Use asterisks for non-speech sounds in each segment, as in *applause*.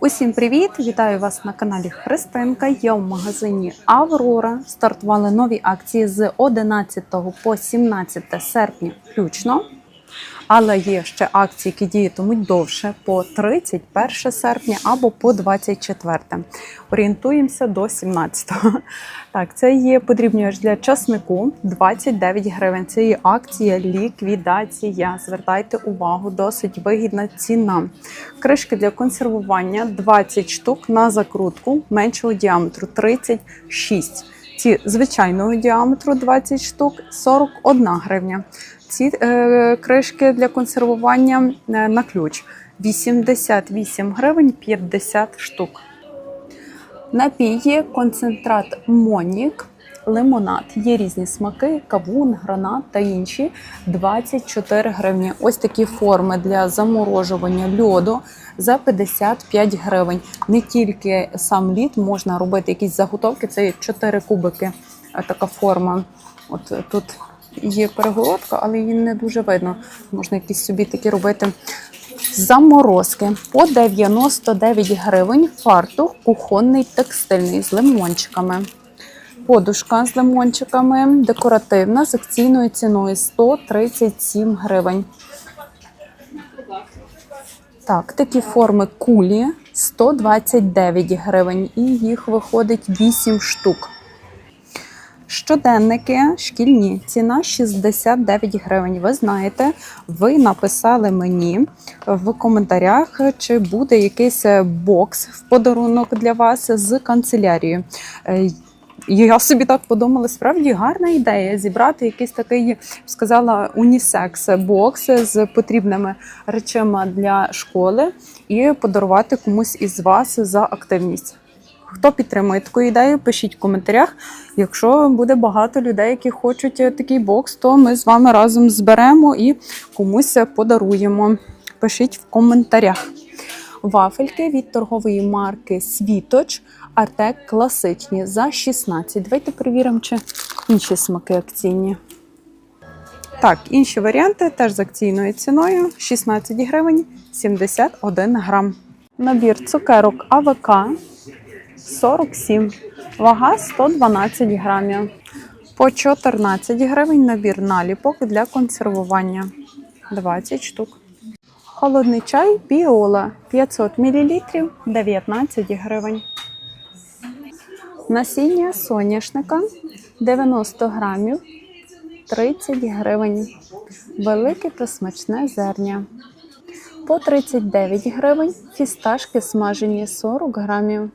Усім привіт! Вітаю вас на каналі Христинка. Я в магазині Аврора. Стартували нові акції з 11 по 17 серпня включно. Але є ще акції, які діятимуть довше по 31 серпня або по 24. Орієнтуємося до 17. Так, це є подрібнювач для часнику 29 гривень. Це є акція ліквідація. Звертайте увагу, досить вигідна ціна. Кришки для консервування 20 штук на закрутку меншого діаметру 36. Ці звичайного діаметру 20 штук 41 гривня. Ці е, кришки для консервування е, на ключ 88 гривень 50 штук. Напій концентрат Монік, лимонад. Є різні смаки, кавун, гранат та інші 24 гривні. Ось такі форми для заморожування льоду за 55 гривень. Не тільки сам лід, можна робити якісь заготовки. Це є 4 кубики. е, Така форма. От тут є перегородка, але її не дуже видно. Можна якісь собі такі робити заморозки. По 99 гривень фартух кухонний текстильний з лимончиками. Подушка з лимончиками декоративна з акційною ціною 137 гривень. Так, такі форми кулі 129 гривень, і їх виходить 8 штук. Щоденники шкільні, ціна 69 гривень. Ви знаєте, ви написали мені в коментарях, чи буде якийсь бокс в подарунок для вас з канцелярією. Е, Я собі так подумала, справді гарна ідея зібрати якийсь такий, сказала, унісекс бокс з потрібними речами для школи і подарувати комусь із вас за активність. Хто підтримує таку ідею, пишіть в коментарях. Якщо буде багато людей, які хочуть е, такий бокс, то ми з вами разом зберемо і комусь подаруємо. Пишіть в коментарях. Вафельки від торгової марки Світоч Артек класичні за 16. Давайте перевіримо, чи інші смаки акційні. Так, інші варіанти теж з акційною ціною 16 гривень 71 грам. Набір цукерок АВК 47, вага 112 грамів. По 14 гривень набір наліпок для консервування 20 штук. Холодний чай Біола 500 мл 19 гривень. Насіння соняшника 90 грамів 30 гривень. Велике та смачне зерня. По 39 гривень фісташки смажені 40 грамів.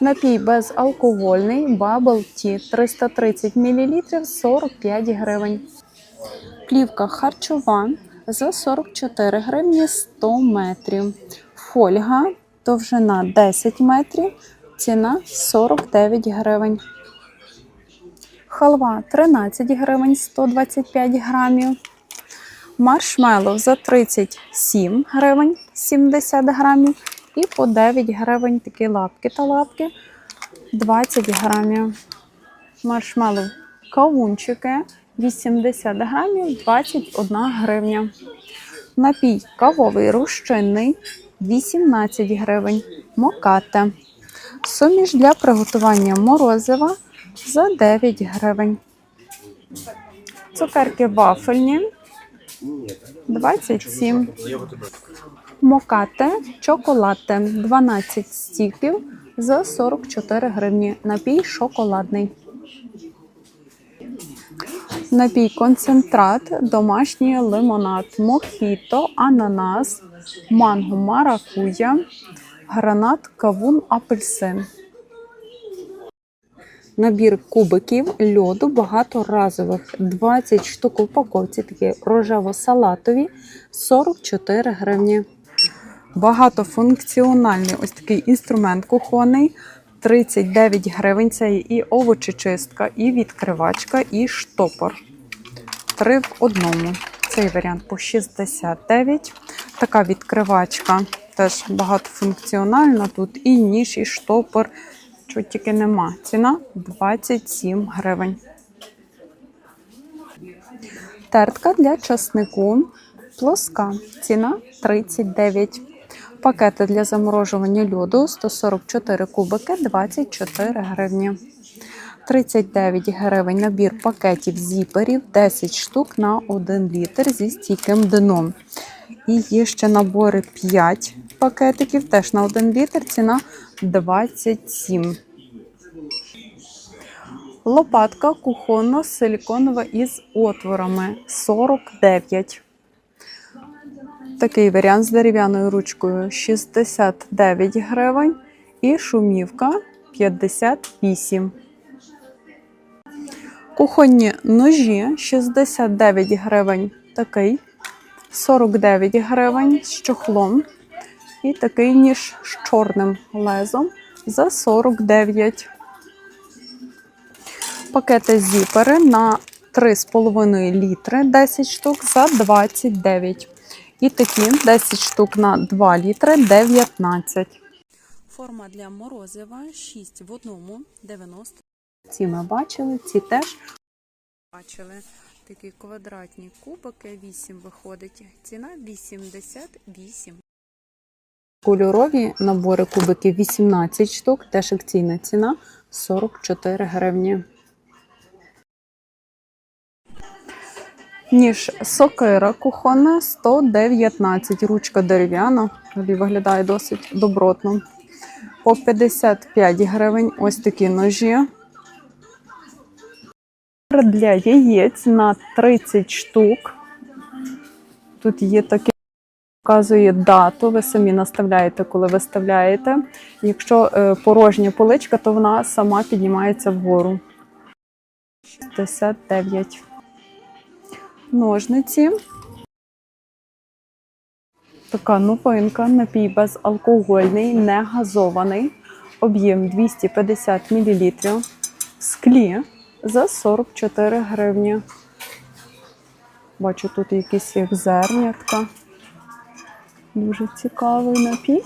Напій безалкогольний Bubble Tea 330 мл 45 гривень. Плівка харчова за 44 гривні 100 метрів. Фольга довжина 10 метрів, ціна 49 гривень. Халва 13 гривень 125 грамів. Маршмеллоу за 37 гривень 70 грамів. І по 9 гривень такі лапки та лапки 20 грамів. Маршмеллоу кавунчики 80 грамів 21 гривня. Напій кавовий розчинний 18 гривень. Мокате. Суміш для приготування морозива за 9 гривень. Цукерки вафельні 27. Мокате чоколате 12 стіків за 44 гривні. Напій шоколадний. Напій концентрат, домашній лимонад, мохіто, ананас, манго, маракуя, гранат, кавун, апельсин. Набір кубиків льоду багаторазових 20 штук в упаковці, такі рожево-салатові 44 гривні. Багатофункціональний ось такий інструмент кухонний 39 гривень. Це і овочечистка, і відкривачка, і штопор. Три в одному. Цей варіант по 69. Така відкривачка теж багатофункціональна. Тут і ніж, і штопор. Чого тільки нема. Ціна 27 гривень. Тертка для часнику плоска. Ціна 39. Пакети для заморожування льоду 144 кубики 24 гривні. 39 гривень набір пакетів зіперів 10 штук на 1 літр зі стійким дном. І є ще набори 5 пакетиків, теж на 1 літр, ціна 27. Лопатка кухонна силіконова із отворами 49. Такий варіант з дерев'яною ручкою 69 гривень і шумівка 58. Кухонні ножі 69 гривень такий, 49 гривень з чохлом. І такий ніж з чорним лезом за 49. Пакети зіпери на 3,5 літри 10 штук за 29. І такі 10 штук на 2 літри 19. Форма для морозива 6 в одному 90. Ці ми бачили, ці теж бачили. Такі квадратні кубики 8 виходить. Ціна 88. Кольорові набори кубиків 18 штук, теж акційна ціна 44 гривні. Ніж сокира кухонна 119, ручка дерев'яна, виглядає досить добротно. По 55 гривень ось такі ножі. Для яєць на 30 штук. Тут є таке, показує дату, ви самі наставляєте, коли виставляєте. Якщо е, порожня поличка, то вона сама піднімається вгору. 69 ножниці. Така новинка, напій безалкогольний, не газований. Об'єм 250 мл. Склі за 44 гривні. Бачу, тут якісь як зернятка. Дуже цікавий напій.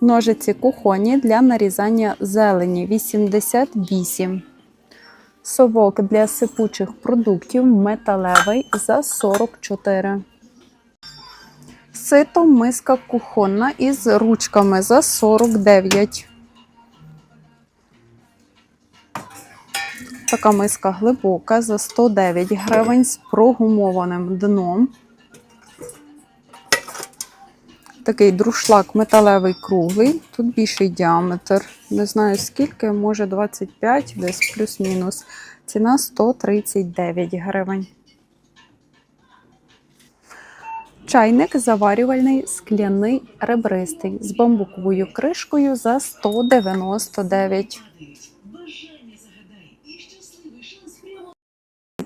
Ножиці кухонні для нарізання зелені 88. Совок для сипучих продуктів металевий за 44. Сито миска кухонна із ручками за 49. Така миска глибока за 109 гривень з прогумованим дном. Такий друшлак металевий круглий, тут більший діаметр. Не знаю скільки, може 25, десь плюс-мінус. Ціна 139 гривень. Чайник заварювальний скляний ребристий з бамбуковою кришкою за 199.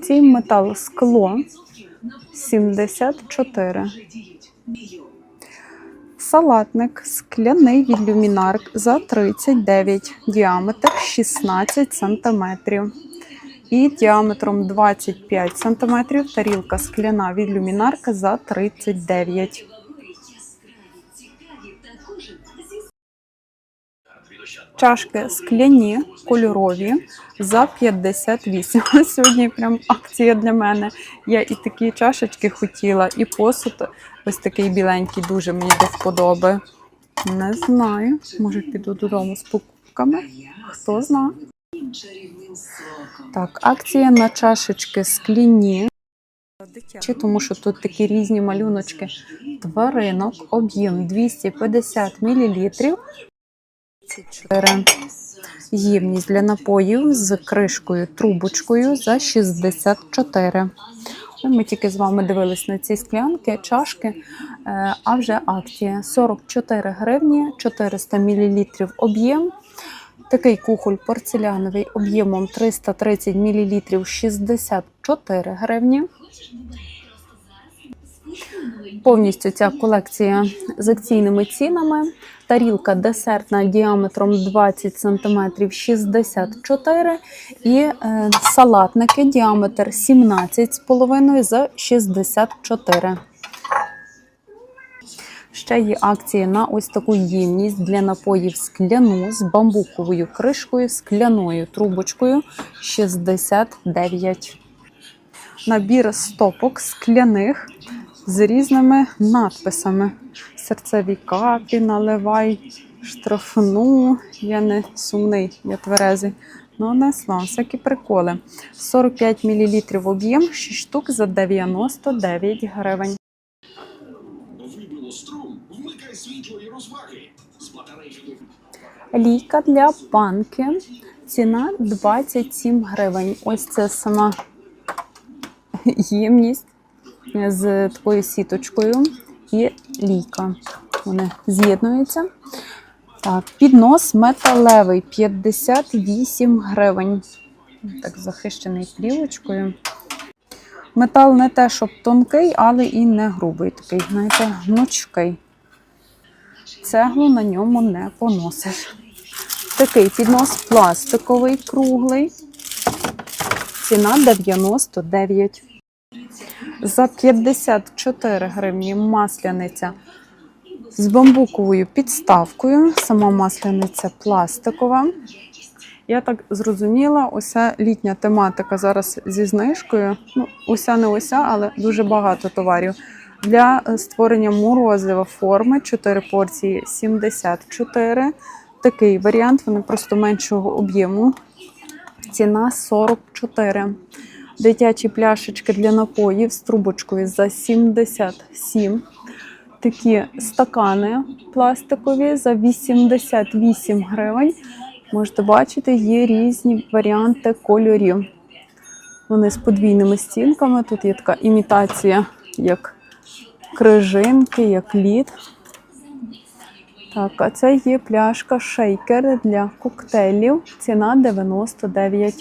Цей метал скло 74. Салатник скляний від люмінарк за 39, діаметр 16 см. І діаметром 25 см тарілка скляна від люмінарка за 39. Чашки скляні, кольорові за 58. *laughs* Сьогодні прям акція для мене. Я і такі чашечки хотіла, і посуд ось такий біленький, дуже мені до вподоби. Не знаю. Може піду додому з покупками. Хто зна. Так, акція на чашечки скляні. Чи тому що тут такі різні малюночки тваринок, об'єм 250 мл. 4. Ємність для напоїв з кришкою, трубочкою за 64. Ми тільки з вами дивились на ці склянки, чашки, е, а вже акція 44 гривні, 400 мл об'єм. Такий кухоль порцеляновий об'ємом 330 мл 64 гривні. Повністю ця колекція з акційними цінами. Тарілка десертна діаметром 20 см 64 і е, салатники діаметр 17,5 за 64. Ще є акції на ось таку ємність для напоїв скляну з бамбуковою кришкою, скляною трубочкою 69. набір стопок скляних з різними надписами. Серцеві капі, наливай, штрафну. Я не сумний, я тверезий. Ну, несла, всякі приколи. 45 мл об'єм, 6 штук за 99 гривень. Вибило Лійка для банки. Ціна 27 гривень. Ось це сама ємність з такою сіточкою і лійка. Вони з'єднуються. Так, піднос металевий 58 гривень. Так, захищений плівочкою. Метал не те, щоб тонкий, але і не грубий. Такий, знаєте, гнучкий. Цеглу на ньому не поносиш. Такий піднос пластиковий, круглий. Ціна 99. За 54 гривні масляниця з бамбуковою підставкою. Сама масляниця пластикова. Я так зрозуміла, уся літня тематика зараз зі знижкою. Ну, уся не уся, але дуже багато товарів. Для е, створення морозива форми 4 порції 74. Такий варіант, вони просто меншого об'єму. Ціна 44. Дитячі пляшечки для напоїв з трубочкою за 77. Такі стакани пластикові за 88 гривень. Можете бачити, є різні варіанти кольорів. Вони з подвійними стінками. Тут є така імітація, як крижинки, як лід. Так, а це є пляшка шейкер для коктейлів. Ціна 99.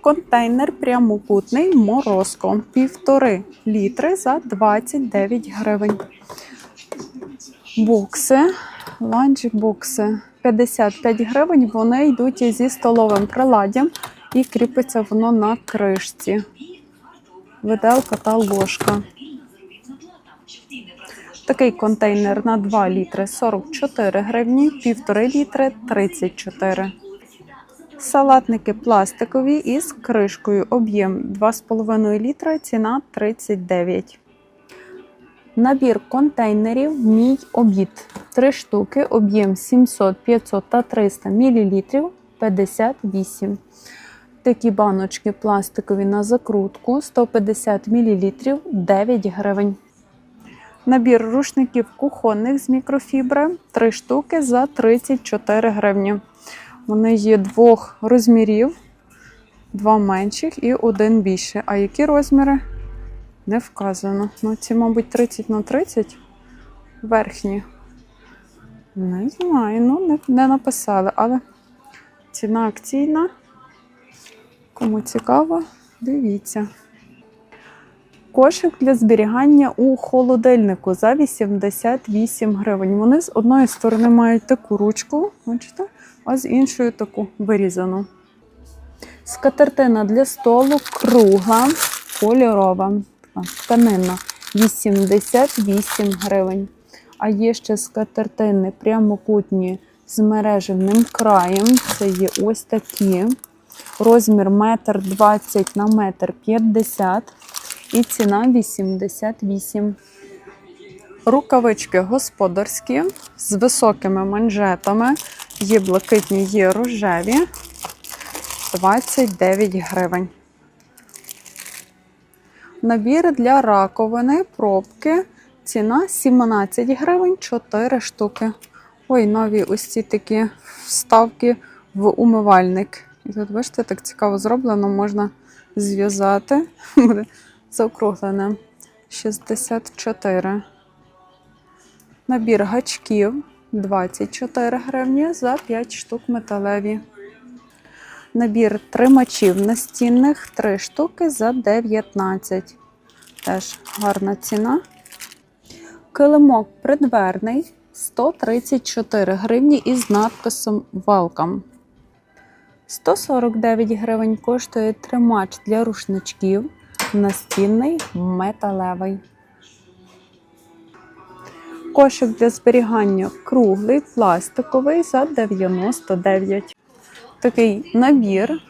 Контейнер прямокутний морозко. Півтори літри за 29 гривень. Бокси, ланчбокси 55 гривень. Вони йдуть зі столовим приладдям і кріпиться воно на кришці. Виделка та ложка. Такий контейнер на 2 літри 44 гривні, 1,5 літри 34. Салатники пластикові із кришкою. Об'єм 2,5 літра, ціна 39. Набір контейнерів Мій обід. 3 штуки, об'єм 700, 500 та 300 мл 58. Такі баночки пластикові на закрутку 150 мл 9 гривень. Набір рушників кухонних з мікрофібри 3 штуки за 34 гривні. Вони є двох розмірів, два менших і один більший. А які розміри? Не вказано. Ну, ці, мабуть, 30 на 30 верхні. Не знаю, ну не, не написали, але ціна акційна. Кому цікаво, дивіться. Кошик для зберігання у холодильнику за 88 гривень. Вони з одної сторони мають таку ручку, бачите, а з іншої таку вирізану. Скатертина для столу кругла, кольорова, тканина 88 гривень. А є ще скатертини прямокутні з мережевним краєм. Це є ось такі. Розмір 1,20 на 1,50 м і ціна 88. Рукавички господарські з високими манжетами. Є блакитні, є рожеві. 29 гривень. Набір для раковини, пробки. Ціна 17 гривень 4 штуки. Ой, нові ось ці такі вставки в умивальник. І тут, бачите, так цікаво зроблено, можна зв'язати. *laughs* Заокруглене. 64. Набір гачків 24 гривні за 5 штук металеві. Набір тримачів настінних 3 штуки за 19. Теж гарна ціна. Килимок придверний 134 гривні із надписом Welcome. 149 гривень коштує тримач для рушничків. Настінний металевий. Кошик для зберігання круглий, пластиковий за 99. Такий набір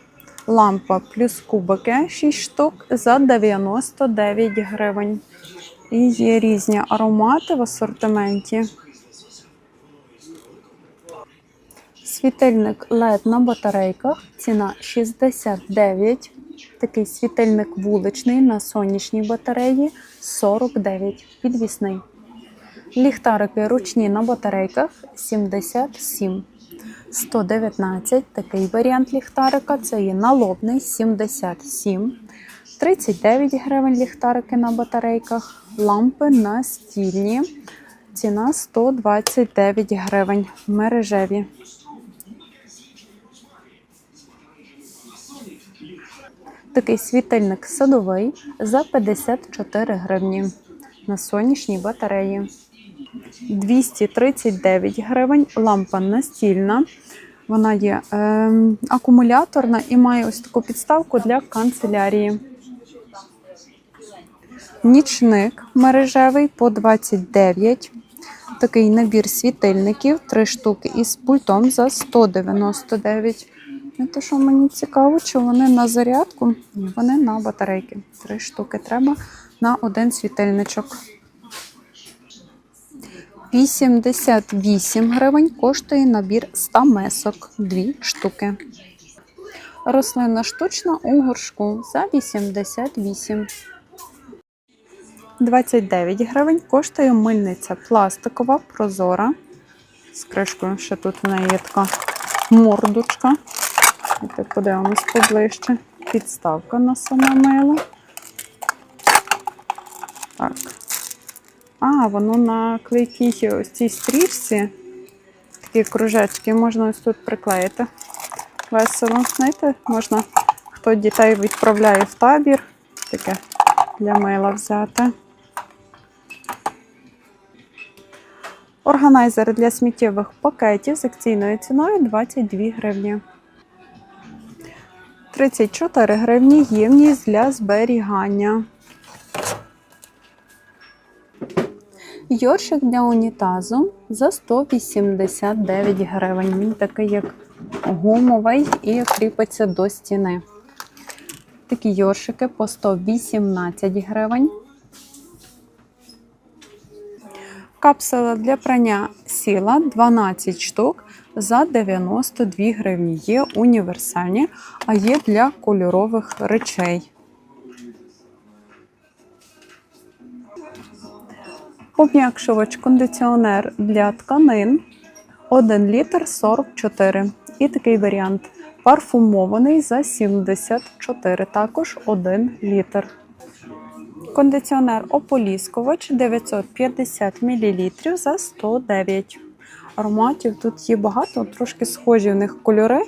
лампа плюс кубики 6 штук за 99 гривень. І є різні аромати в асортименті. Світильник LED на батарейках. Ціна 69. Такий світильник вуличний на сонячній батареї 49. Підвісний. Ліхтарики ручні на батарейках 77. 119. Такий варіант ліхтарика. Це є налобний 77. 39 гривень ліхтарики на батарейках. Лампи настільні. Ціна 129 гривень. Мережеві. Такий світильник садовий за 54 гривні на сонячній батареї. 239 гривень. Лампа настільна. Вона є е, акумуляторна і має ось таку підставку для канцелярії. Нічник мережевий по 29. Такий набір світильників, 3 штуки із пультом за 199. Не те, що мені цікаво, чи вони на зарядку, Ні, вони на батарейки. Три штуки треба на один світильничок. 88 гривень коштує набір 100 месок, 2 штуки. Рослина штучна у горшку за 88. 29 гривень коштує мильниця пластикова, прозора. З кришкою ще тут в неї є така мордочка. Давайте подивимось поближче. Підставка на саме мило. Так. А, воно на клейкій ось цій стрічці. Такі кружечки можна ось тут приклеїти. Весело. Знаєте, можна, хто дітей відправляє в табір, таке для мила взяти. Органайзер для сміттєвих пакетів з акційною ціною 22 гривні. 34 гривні ємність для зберігання. Йоршик для унітазу за 189 гривень. Він такий, як гумовий і кріпиться до стіни. Такі йоршики по 118 гривень. Капсула для прання сіла 12 штук за 92 гривні. Є універсальні, а є для кольорових речей. Пом'якшувач кондиціонер для тканин 1 літр 44. І такий варіант парфумований за 74, також 1 літр. Кондиціонер ополіскувач 950 мл за 109. Ароматів тут є багато, трошки схожі в них кольори,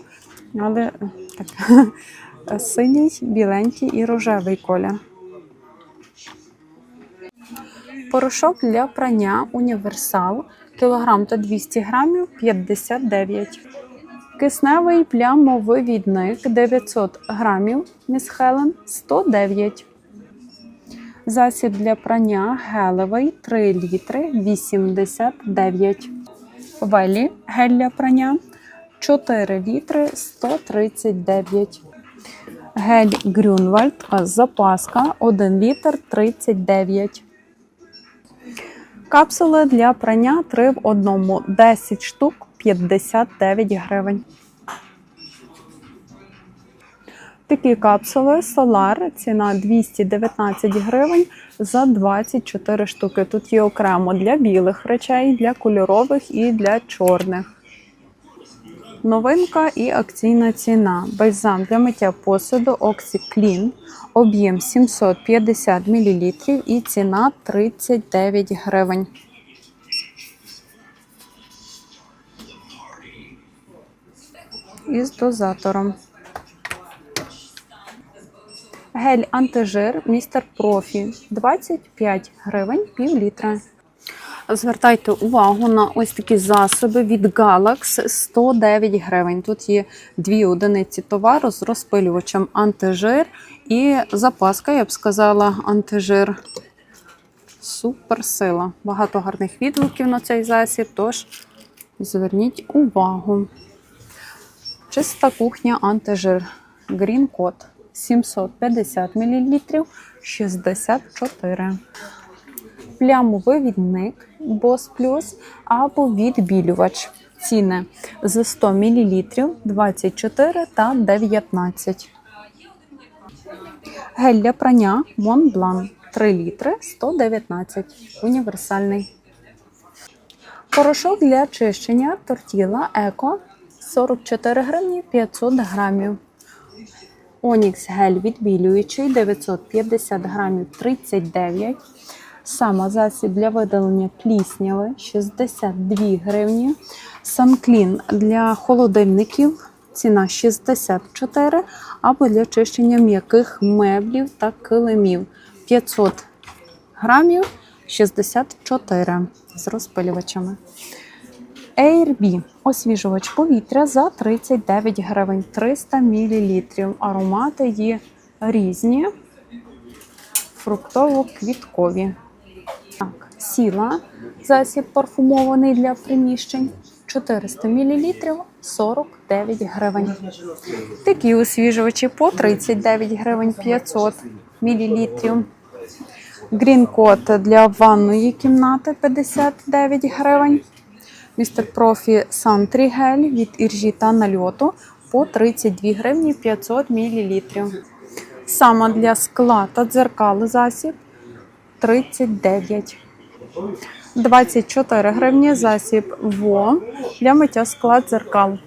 але так, *laughs* синій, біленький і рожевий колір. Порошок для прання універсал кілограм та 200 грамів 59. Кисневий плямовивідник 900 грамів Міс Хелен 109. Засіб для прання гелевий 3 літри 89. Велі гель для прання 4 літри 139. Гель Грюнвальд запаска 1 літр 39. Капсули для прання 3 в одному 10 штук 59 гривень. Такі капсули Solar, ціна 219 гривень за 24 штуки. Тут є окремо для білих речей, для кольорових і для чорних. Новинка і акційна ціна. Бальзам для миття посуду OxyClean. Об'єм 750 мл і ціна 39 гривень. Із дозатором. Гель антижир містер профі 25 гривень пів літра. Звертайте увагу на ось такі засоби від Galax 109 гривень. Тут є дві одиниці товару з розпилювачем антижир і запаска, я б сказала, антижир. Супер сила. Багато гарних відгуків на цей засіб, тож зверніть увагу. Чиста кухня антижир. Green Code 750 мл 64. Плямовивідник Boss Plus або відбілювач. Ціни з 100 мл 24 та 19. Гель для прання Montblanc 3 літри 119. Універсальний. Порошок для чищення тортіла Еко 44 гривні 500 грамів. Онікс гель відбілюючий 950 грамів 39. Самозасіб для видалення плісняви 62 гривні. Санклін для холодильників ціна 64 або для чищення м'яких меблів та килимів 500 грамів 64 з розпилювачами. AirB – освіжувач повітря за 39 гривень 300 мл. Аромати є різні, фруктово-квіткові. Так, сіла засіб парфумований для приміщень 400 мл 49 гривень. Такі освіжувачі по 39 гривень 500 мл. Coat для ванної кімнати 59 гривень. Містер Профі Сантрі гель від іржі та нальоту по 32 гривні 500 мл. Сама для скла та дзеркал засіб 39. 24 гривні засіб ВО для миття скла дзеркал.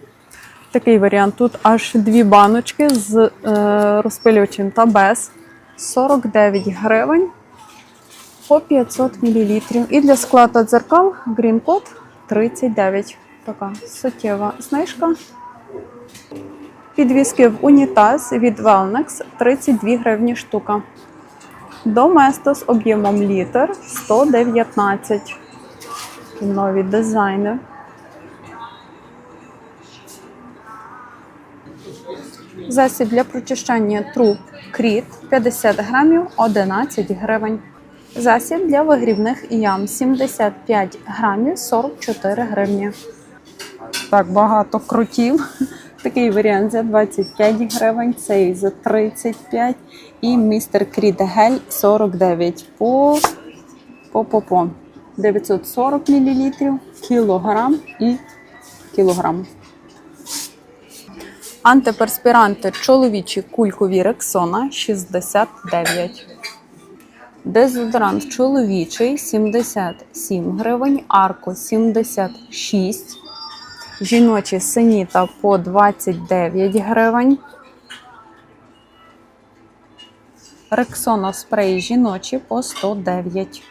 Такий варіант. Тут аж дві баночки з е, розпилювачем та без 49 гривень по 500 мл. І для скла та дзеркал Green Code 39. Така суттєва знижка. Підвіски в унітаз від Wellnex 32 гривні штука. Доместос об'ємом літр 119. Такі Нові дизайни. Засіб для прочищання труб кріт 50 грамів 11 гривень. Засіб для вигрібних ям 75 грамів 44 гривні. Так, багато крутів. *laughs* Такий варіант за 25 гривень, цей за 35 і містер Кріт Гель 49 по, по, по, по 940 мл, кілограм і кілограм. Антиперспіранти чоловічі кулькові Рексона 69. Дезодорант чоловічий 77 гривень, арко 76. Жіночі синіта по 29 гривень. Рексона спрей жіночі по 109.